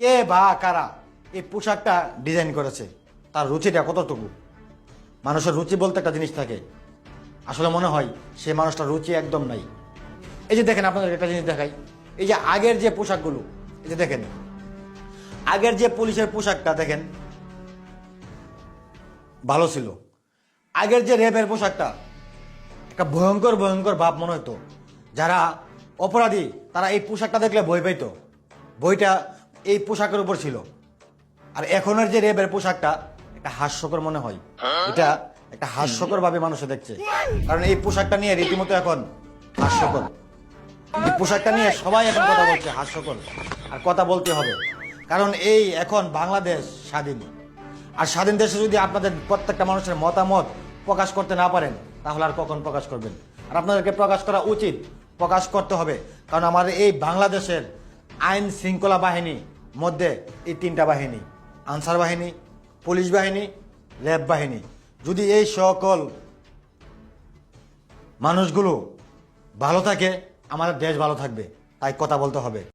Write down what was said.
কে বা কারা এই পোশাকটা ডিজাইন করেছে? তার রুচিটা কতটুকু? মানুষের রুচি বলতে একটা জিনিস থাকে। আসলে মনে হয় সে মানুষটার রুচি একদম নাই। এই যে দেখেন আপনাদের একটা জিনিস দেখাই। এই যে আগের যে পোশাকগুলো, এই যে দেখেন। আগের যে পুলিশের পোশাকটা, দেখেন। ভালো ছিল। আগের যে রেপের পোশাকটা, একটা ভয়ঙ্কর ভয়ঙ্কর ভাব মনে হতো যারা অপরাধী, তারা এই পোশাকটা দেখলে ভয় পেত বইটা এই পোশাকের উপর ছিল। আর এখনের যে রেবের পোশাকটা, একটা হাস্যকর মনে হয়। এটা একটা হাস্যকর ভাবে মানুষে দেখছে। কারণ এই পোশাকটা নিয়ে রীতিমতো এখন হাস্যকর। এই পোশাকটা নিয়ে সবাই এখন কথা বলছে, হাস্যকর। আর কথা বলতে হবে। কারণ এই এখন বাংলাদেশ স্বাধীন। আর স্বাধীন দেশে যদি আপনাদের প্রত্যেকটা মানুষের মতামত প্রকাশ করতে না পারেন, তাহলে আর কখন প্রকাশ করবেন? আর আপনাদেরকে প্রকাশ করা উচিত, প্রকাশ করতে হবে। কারণ আমাদের এই বাংলাদেশের আইন শৃঙ্খলা বাহিনী মধ্যে এই তিনটা বাহিনী, আনসার বাহিনী, পুলিশ বাহিনী ল্যাব বাহিনী। যদি এই সকল মানুষগুলো ভালো থাকে, আমাদের দেশ ভালো থাকবে, তাই কথা বলতে হবে।